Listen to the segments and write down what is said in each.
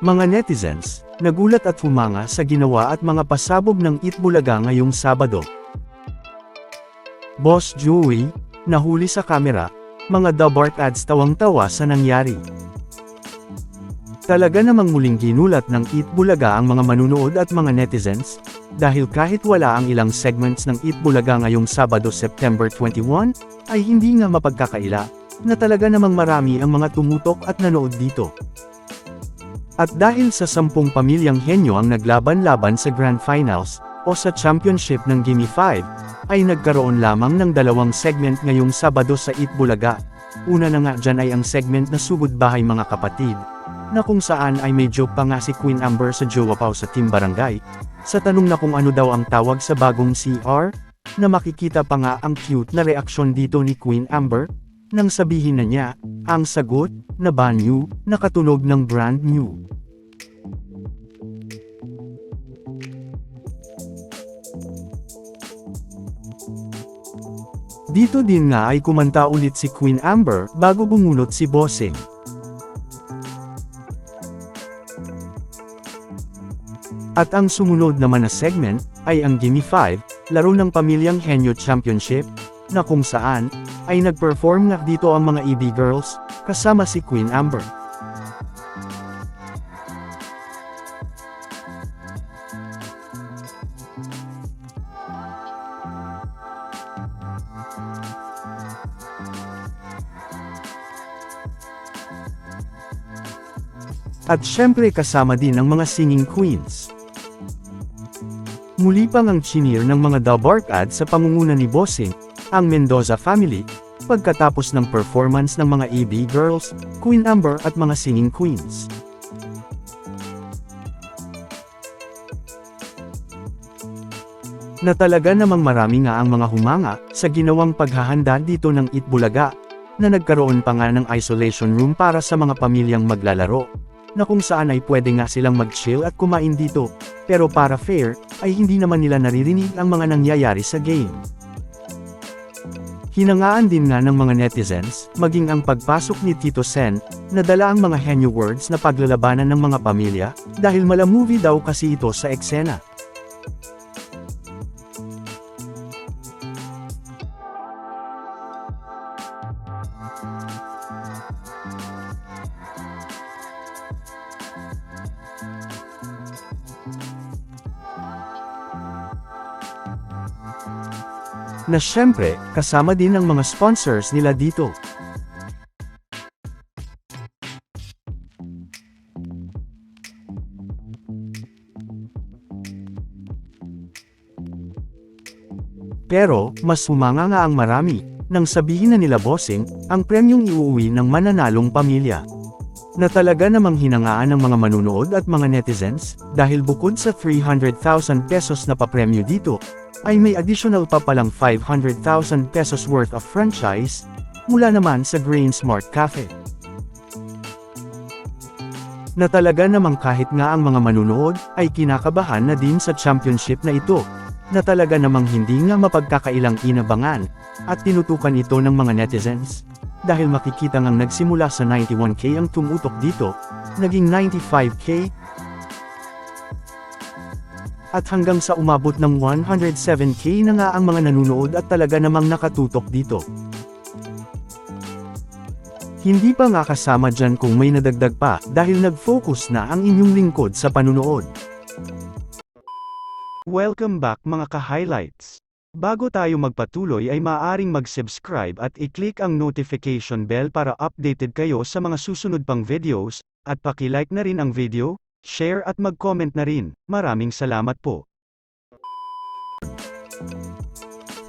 Mga netizens, nagulat at humanga sa ginawa at mga pasabog ng Itbulaga ngayong Sabado. Boss Joey, nahuli sa kamera, mga Dabark ads tawang-tawa sa nangyari. Talaga namang muling ginulat ng Itbulaga ang mga manunood at mga netizens, dahil kahit wala ang ilang segments ng Itbulaga ngayong Sabado September 21, ay hindi nga mapagkakaila, na talaga namang marami ang mga tumutok at nanood dito. At dahil sa sampung pamilyang henyo ang naglaban-laban sa Grand Finals, o sa Championship ng Gimme 5, ay nagkaroon lamang ng dalawang segment ngayong Sabado sa Itbulaga. Una na nga dyan ay ang segment na Sugod Bahay Mga Kapatid, na kung saan ay joke pa nga si Queen Amber sa jowa Pao sa Team Barangay, sa tanong na kung ano daw ang tawag sa bagong CR, na makikita pa nga ang cute na reaksyon dito ni Queen Amber, nang sabihin na niya, ang sagot, na banyo, nakatunog ng brand new. Dito din nga ay kumanta ulit si Queen Amber bago bumunot si Bossing. At ang sumunod naman na segment ay ang Gimme 5, laro ng Pamilyang Henyo Championship, na kung saan ay nag-perform nga dito ang mga EB girls kasama si Queen Amber. At syempre kasama din ang mga singing queens. Muli pang ang chinir ng mga Dabark ad sa pangunguna ni Bossing, ang Mendoza family, pagkatapos ng performance ng mga EB girls, Queen Amber at mga singing queens. Na talaga namang marami nga ang mga humanga sa ginawang paghahanda dito ng Itbulaga, na nagkaroon pa nga ng isolation room para sa mga pamilyang maglalaro na kung saan ay pwede nga silang mag-chill at kumain dito, pero para fair, ay hindi naman nila naririnig ang mga nangyayari sa game. Hinangaan din nga ng mga netizens, maging ang pagpasok ni Tito Sen, na dala ang mga henyo words na paglalabanan ng mga pamilya, dahil mala movie daw kasi ito sa eksena. Na syempre, kasama din ang mga sponsors nila dito. Pero, mas humanga nga ang marami, nang sabihin na nila bossing, ang premyong iuuwi ng mananalong pamilya. Na talaga namang hinangaan ng mga manunood at mga netizens, dahil bukod sa 300,000 pesos na papremyo dito, ay may additional pa palang 500,000 pesos worth of franchise, mula naman sa Grain Smart Cafe. Na talaga namang kahit nga ang mga manunood, ay kinakabahan na din sa championship na ito, na talaga namang hindi nga mapagkakailang inabangan, at tinutukan ito ng mga netizens. Dahil makikita ngang nagsimula sa 91k ang tumutok dito, naging 95k, at hanggang sa umabot ng 107k na nga ang mga nanunood at talaga namang nakatutok dito. Hindi pa nga kasama dyan kung may nadagdag pa dahil nag-focus na ang inyong lingkod sa panunood. Welcome back mga ka-highlights. Bago tayo magpatuloy ay maaaring mag-subscribe at i-click ang notification bell para updated kayo sa mga susunod pang videos, at paki-like na rin ang video, share at mag-comment na rin. Maraming salamat po.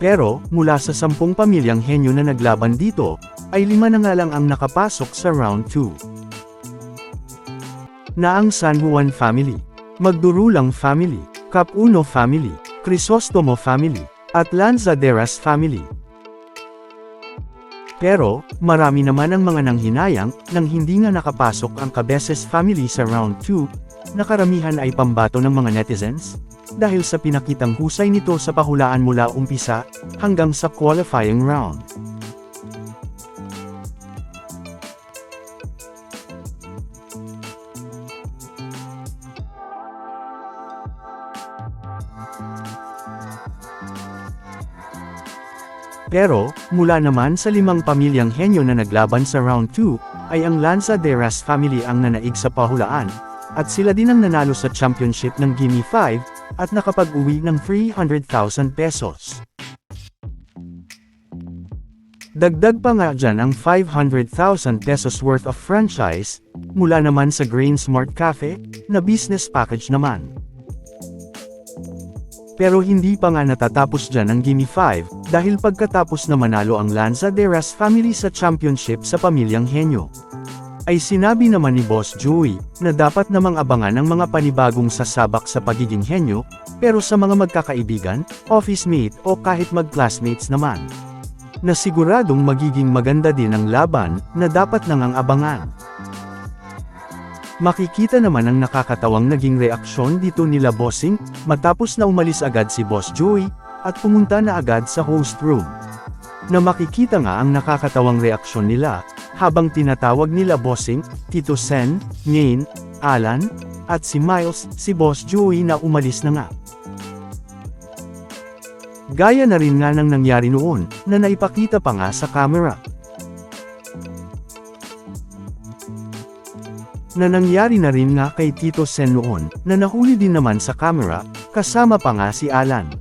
Pero, mula sa sampung pamilyang henyo na naglaban dito, ay lima na nga lang ang nakapasok sa round 2. Na ang San Juan family, Magdurulang family, Capuno family, Crisostomo family, at Lanzaderas family. Pero, marami naman ang mga nanghinayang, nang hindi nga nakapasok ang Cabeces family sa round 2, na karamihan ay pambato ng mga netizens, dahil sa pinakitang husay nito sa pahulaan mula umpisa, hanggang sa qualifying round. Pero, mula naman sa limang pamilyang henyo na naglaban sa round 2, ay ang Lanzaderas family ang nanaig sa pahulaan, at sila din ang nanalo sa championship ng Gimme 5, at nakapag-uwi ng 300,000 pesos. Dagdag pa nga dyan ang 500,000 pesos worth of franchise, mula naman sa Grain Smart Cafe, na business package naman. Pero hindi pa nga natatapos dyan ang Gimme 5, dahil pagkatapos na manalo ang Lanzaderas family sa championship sa pamilyang henyo. Ay sinabi naman ni Boss Joey, na dapat namang abangan ang mga panibagong sasabak sa pagiging henyo, pero sa mga magkakaibigan, office mate o kahit mag-classmates naman. Na siguradong magiging maganda din ang laban, na dapat nang ang abangan. Makikita naman ang nakakatawang naging reaksyon dito nila Bossing, matapos na umalis agad si Boss Joey, at pumunta na agad sa host room. Na makikita nga ang nakakatawang reaksyon nila, habang tinatawag nila Bossing, Tito Sen, Ngain, Alan, at si Miles, si Boss Joey na umalis na nga. Gaya na rin nga ng nangyari noon, na naipakita pa nga sa camera. Na nangyari na rin nga kay Tito Sen noon, na nahuli din naman sa camera, kasama pa nga si Alan.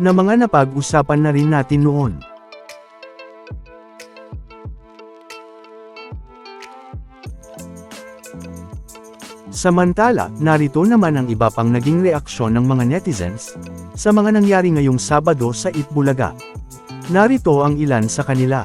Na mga napag-usapan na rin natin noon. Samantala, narito naman ang iba pang naging reaksyon ng mga netizens, sa mga nangyari ngayong Sabado sa Itbulaga. Narito ang ilan sa kanila.